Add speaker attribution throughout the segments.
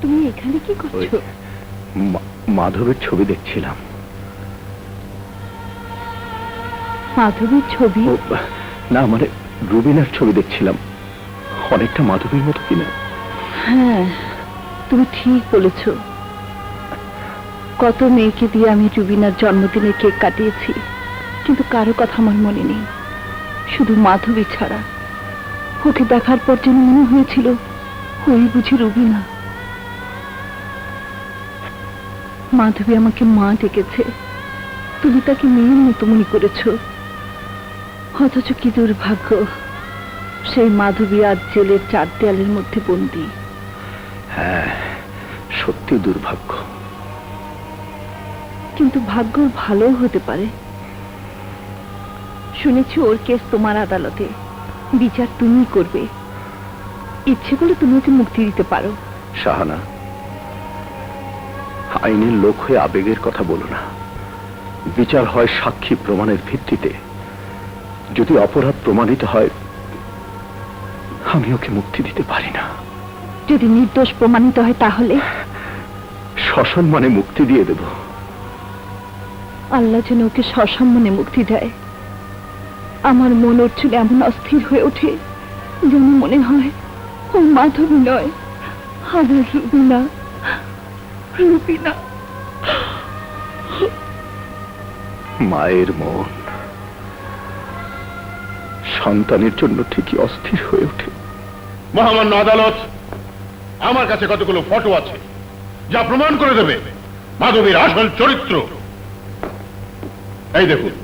Speaker 1: তুমি এখানে কি করছ?
Speaker 2: মাধবের ছবি দেখছিলাম।
Speaker 1: মাধবীর ছবি?
Speaker 2: না মানে রুবিনার ছবি দেখছিলাম। অনেকটা মাধবীর মতো কিনা।
Speaker 1: হ্যাঁ তুমি ঠিক বলেছ। কত মেয়েকে দিয়ে আমি রুবিনার জন্মদিনে কেক কাটিয়েছি কিন্তু কারও কথা আমার মনে নেই। শুধু মাধবী ছাড়া। ওকে দেখার পর যেন মনে হয়েছিল ওই বুঝি রুবিনা। মাধবী আমাকে মা ডেকেছে। তুমি তাকে মেয়ের মতো মনে করেছ। অথচ কি দুর্ভাগ্য সেই মাধবী আজ জেলের চার দেয়ালের মধ্যে বন্দী।
Speaker 2: হ্যাঁ সত্যি দুর্ভাগ্য।
Speaker 1: কিন্তু ভাগ্য ভালো হতে পারে। শুনেছি ওর কেস তোমার আদালতে। বিচার তুমি করবে। ইচ্ছে করলে তুমি ওকে মুক্তি দিতে পারো।
Speaker 2: শাহানা আইনের লোক হয়ে আবেগের কথা বলো না। বিচার হয় সাক্ষী প্রমাণের ভিত্তিতে। যদি অপরাধ প্রমাণিত হয় আমি ওকে মুক্তি দিতে পারি না।
Speaker 1: যদি নির্দোষ প্রমাণিত হয় তাহলে?
Speaker 2: সসম্মানে মুক্তি দিয়ে দেব।
Speaker 1: আল্লাহ যেন ওকে সসম্মানে মুক্তি দেয়। আমার মন ওর চলে এমন অস্থির হয়ে ওঠে যেন মনে হয় ও মাধবী নয় আমার রুবিনা রুবিনা।
Speaker 2: মায়ের মন সন্তানের জন্য ঠিকই অস্থির হয়ে ওঠে।
Speaker 3: মহামান্য আদালত আমার কাছে কতগুলো ফটো আছে যা প্রমাণ করে দেবে মাধবীর আসল চরিত্র। এই দেখুন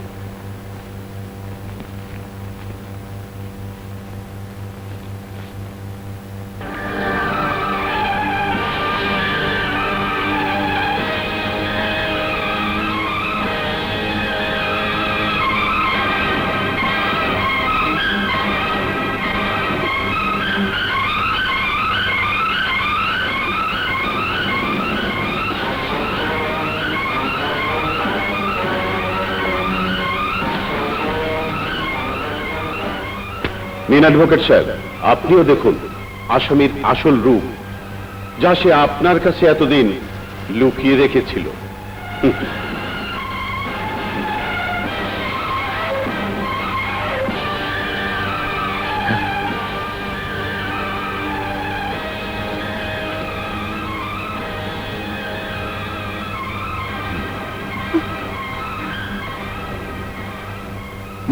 Speaker 4: মিন অ্যাডভোকেট সাহেব আপনিও দেখুন আসামির আসল রূপ, যা সে আপনার কাছে এতদিন লুকিয়ে রেখেছিল।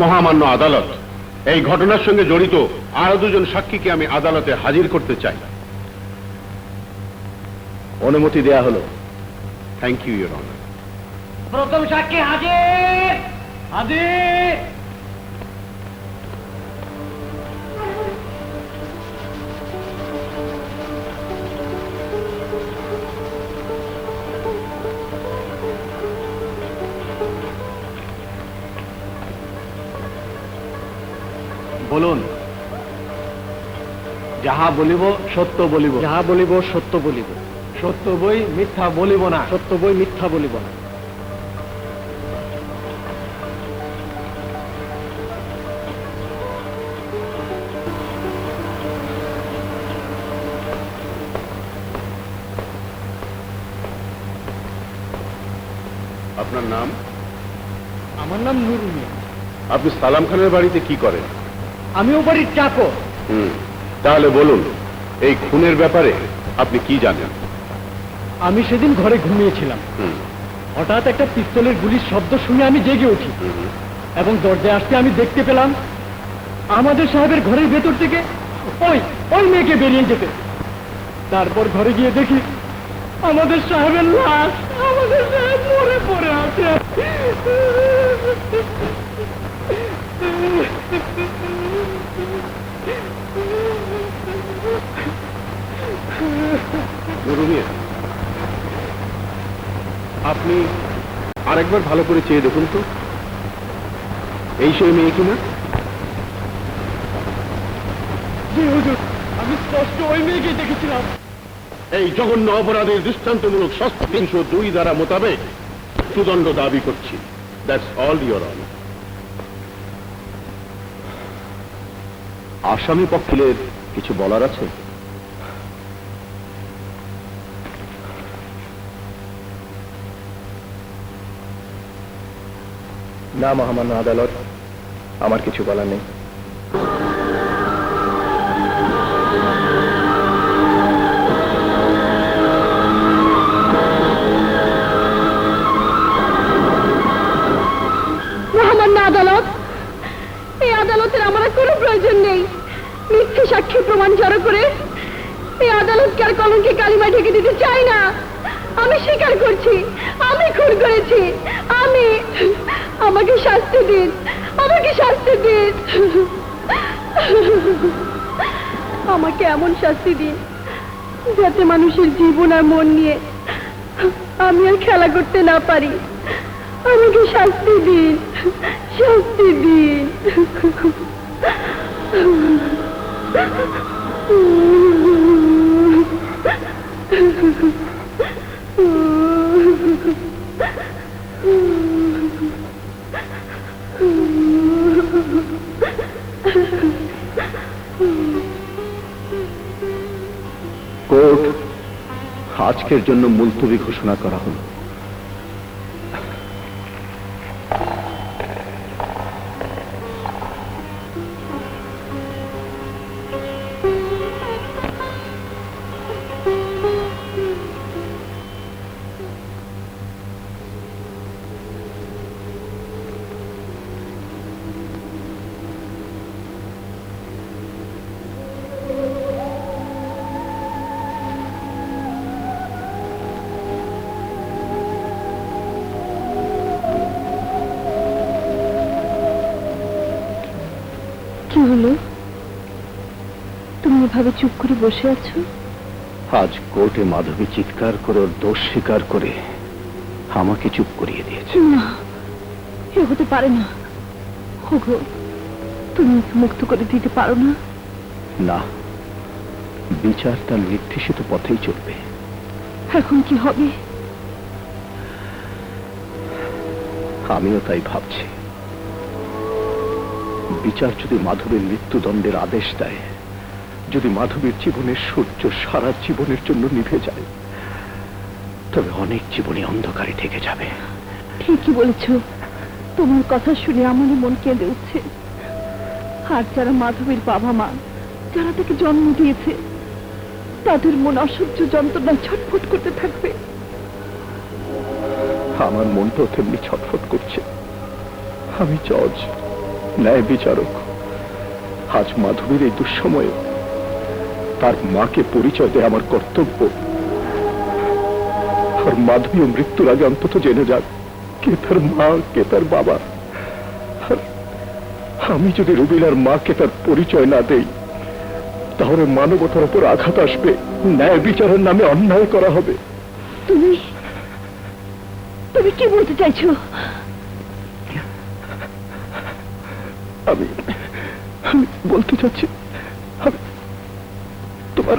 Speaker 3: মহামান্য আদালত এই ঘটনার সঙ্গে জড়িত আরও দুজন সাক্ষীকে আমি আদালতে হাজির করতে চাই।
Speaker 2: অনুমতি দেয়া হলো।
Speaker 3: থ্যাংক ইউ ইউর অনার
Speaker 5: প্রথম সাক্ষী হাজির! হাজির!
Speaker 6: বলুন। যাহা বলিব সত্য বলিব। যাহা বলিব সত্য বলিব। সত্য বই মিথ্যা বলিব না। সত্য বই মিথ্যা বলিব না।
Speaker 3: আপনার নাম?
Speaker 6: আমার নাম নুরু মিয়া।
Speaker 3: আপনি সালাম খানের বাড়িতে কি করেন?
Speaker 6: আমিও বাড়ির চাকর।
Speaker 3: হুম তাহলে বলুন এই খুনের ব্যাপারে আপনি কি জানেন?
Speaker 6: আমি সেদিন ঘরে ঘুমিয়েছিলাম।
Speaker 3: হুম।
Speaker 6: হঠাৎ একটা পিস্তলের গুলির শব্দ শুনে আমি জেগে উঠি।
Speaker 3: হুম।
Speaker 6: এবং দরজায় আসতে আমি দেখতে পেলাম আমাদের সাহেবের ঘরের ভেতর থেকে ওই ওই মেয়েকে বেরিয়ে যেতে। তারপর ঘরে গিয়ে দেখি আমাদের সাহেবের লাশ আমাদের সাহেব মরে পড়ে আছে
Speaker 3: নুরু মিয়া, আপনি আরেকবার ভালো করে চেয়ে দেখুন তো। এই সেই মেয়ে কিনা
Speaker 6: আমি স্পষ্ট ওই মেয়েকেই দেখেছিলাম।
Speaker 3: এই জঘন্য অপরাধের দৃষ্টান্তমূলক শাস্তি তিনশো দুই দ্বারা মোতাবেক সুদণ্ড দাবি করছি। দ্যাটস অল ইউর অন
Speaker 2: আসামি পক্ষের কিছু বলার আছে? না মহামান্য আদালত, আমার কিছু বলার নেই।
Speaker 1: এই আমার কোনো প্রয়োজন নেই। প্রমাণ জড়ো করে এই দিতে চাই না। আমি স্বীকার করছি, আমি খুন করেছি। শাস্তি দিন। আমাকে শাস্তি দিন। আমাকে এমন শাস্তি দিন, যাতে মানুষের জীবন আর মন নিয়ে আমি আর খেলা করতে না পারি। আমাকে শাস্তি দিন শাস্তি দিন।
Speaker 2: কোর্ট আজকের জন্য মুলতবি ঘোষণা করা হলো।
Speaker 1: কি হলো? তুমি এভাবে চুপ করে বসে আছো?
Speaker 2: আজ কোর্টে মাধবী চিৎকার করে ওর দোষ স্বীকার করে আমাকে চুপ করিয়ে দিয়েছে।
Speaker 1: না এ হতে পারে না। ওগো তুমি মুক্ত করে দিতে পারো না?
Speaker 2: না বিচার তার নির্দেশিত পথেই চলবে।
Speaker 1: এখন কি হবে?
Speaker 2: আমিও তাই ভাবছি। বিচার যদি মাধবীর মৃত্যুদণ্ডের আদেশ দেয় যদি মাধবীর জীবনের সূর্য সারা জীবনের জন্য নিভে যায় তবে অনেক জীবনে অন্ধকারে থেকে যাবে।
Speaker 1: ঠিকই বলেছ। তোমার কথা শুনে আমারই মন কেঁদে উঠছে। আর যারা মাধবীর বাবা মা যারা তাকে জন্ম দিয়েছে তাদের মন অসহ্য যন্ত্রণায় ছটফট করতে থাকবে।
Speaker 2: আমার মনটাও তেমনি ছটফট করছে। আমি জজ। ন্যায় বিচারক। আজ মাধবীর এই দুঃসময়ে তার মাকে পরিচয় দেয় আমার কর্তব্য। আর মাধবী ও মৃত্যুর আগে অন্তত জেনে যাক কে তার মা, কে তার বাবা। আমি যদি রুবিলার মাকে তার পরিচয় না দেই, তাহলে মানবতার উপর আঘাত আসবে। ন্যায় বিচারের নামে অন্যায় করা হবে।
Speaker 1: তুমি তুমি কি বলতে চাইছো?
Speaker 2: আমি আমি বলতে চাচ্ছি তোমার,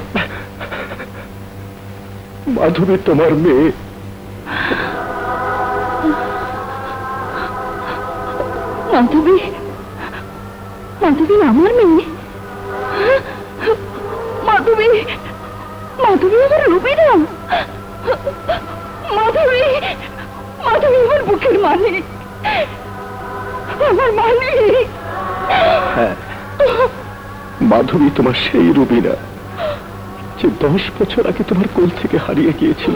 Speaker 2: মাধবী তোমার মেয়ে।
Speaker 1: মাধবী মাধবী আমার মেয়ে? মাধবী মাধবী আমার মাধবী মাধবী আমার বুকের মানে আমার মানে
Speaker 2: হ্যাঁ। মাধবী তোমার সেই রুবিনা যে দশ বছর আগে তোমার কোল থেকে হারিয়ে গিয়েছিল,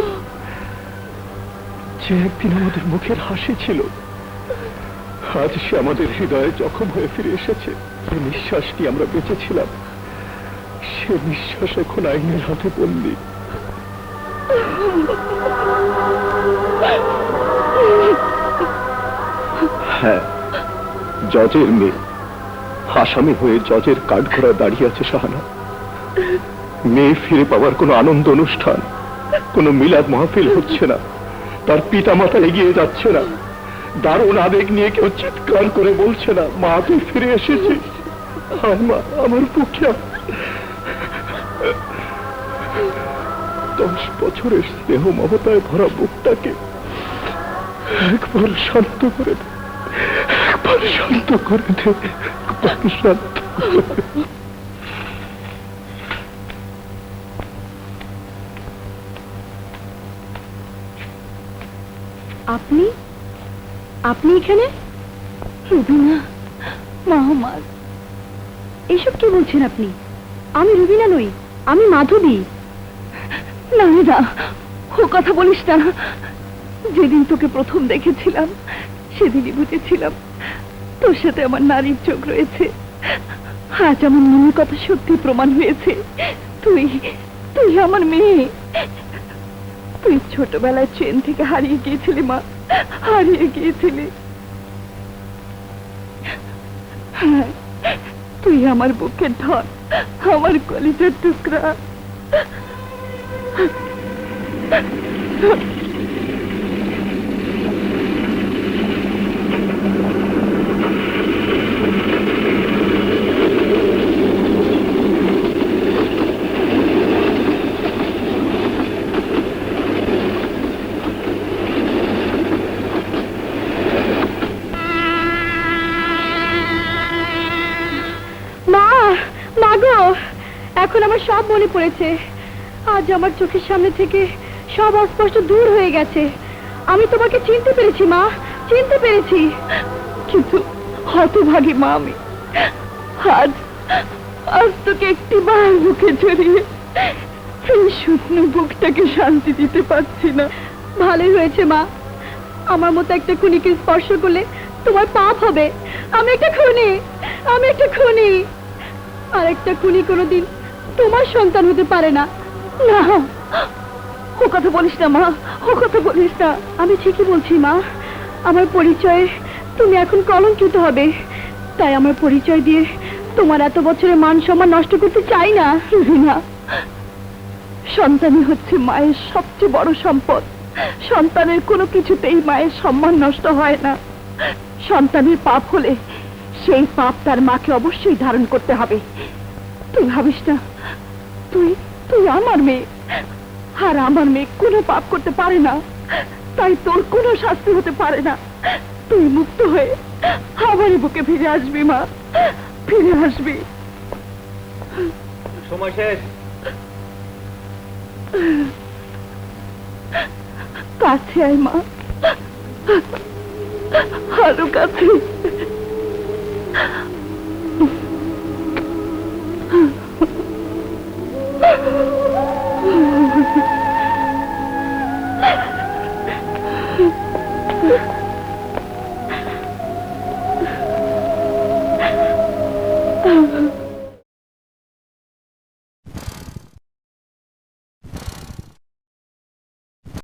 Speaker 2: যে একদিন আমাদের মুখের হাসি ছিল, আজ সে আমাদের হৃদয়ে জখম হয়ে ফিরে এসেছে। যে নিঃশ্বাসটি আমরা বেঁচেছিলাম, সে নিঃশ্বাস এখন আইনের হাতে বললি হ্যাঁ জজের মেয়ে। আসামি হয়ে জজের কাঠঘোড়ায় দাঁড়িয়ে আছে সাহানা মেয়ে ফিরে পাওয়ার কোনো আনন্দ অনুষ্ঠান, কোনো মিলাদ মাহফিল হচ্ছে না। তার পিতা মাতা এগিয়ে যাচ্ছে না। দারুণ আবেগ নিয়ে কেউ চিৎকার করে বলছে না, মা, তুই ফিরে এসেছিস? হায় আমার পক্ষে দশ বছরের স্নেহ মমতায় ভরা বুকটাকে একবার শান্ত করে দে। একবার শান্ত করে দে শান্ত
Speaker 1: আপনি? আপনি এখানে? রুবিনা মা আমার
Speaker 7: এসব কি বলছেন আপনি? আমি রুবিনা নই আমি মাধবী।
Speaker 1: না রে না ও কথা বলিস না। যেদিন তোকে প্রথম দেখেছিলাম সেদিনই বুঝেছিলাম। তোর সাথে আমার নারীর চোখ রয়েছে। আজ আমার মনের কথা সত্যি প্রমাণ হয়েছে। তুই তুই আমার মেয়ে। তুই ছোটবেলায় ট্রেন থেকে হারিয়ে গিয়েছিলি, মা। হারিয়ে গিয়েছিলি। হ্যাঁ তুই আমার বুকের ধর আমার কলিজার টুকরা।
Speaker 7: এখন আমার সব মনে পড়েছে। আজ আমার চোখের সামনে থেকে সব অস্পষ্ট দূর হয়ে গেছে। আমি তোমাকে চিনতে পেরেছি, মা, চিনতে পেরেছি।
Speaker 1: কিন্তু হতভাগী মা আমি, আজ আজ তোকে একটি বার বুকে জড়িয়ে এই শুকনো বুকটাকে শান্তি দিতে পারছি না।
Speaker 7: ভালোই হয়েছে, মা। আমার মতো একটা খুনিকে স্পর্শ করলে তোমার পাপ হবে। আমি একটা খুনি, আমি একটা খুনি। আর একটা খুনি কোনোদিন তোমার সন্তান হতে পারে না।
Speaker 1: না। ও কথা বলিস না, মা। ও কথা বলিস না।
Speaker 7: আমি ঠিকই বলছি, মা। আমার পরিচয়ে তুমি এখন কলঙ্কিত হবে। তাই আমার পরিচয় দিয়ে তোমার এত বছরের মান সম্মান নষ্ট করতে চাই না,
Speaker 1: রিনা। সন্তানই হচ্ছে মায়ের সবচেয়ে বড় সম্পদ। সন্তানের কোনো কিছুতেই মায়ের সম্মান নষ্ট হয় না। সন্তানের পাপ হলে সেই পাপ তার মাকে অবশ্যই ধারণ করতে হবে। তুই ভাবিস না তুই তুই আমার মেয়ে। আর আমার মেয়ে কোনো পাপ করতে পারে না। তাই তোর কোনো শাস্তি হতে পারে না। তুই মুক্ত হয়ে আমার বুকে ফিরে আসবি মা। ফিরে আসবি।
Speaker 6: সময় শেষ।
Speaker 1: কাছে আয় মা। আরও কাছে।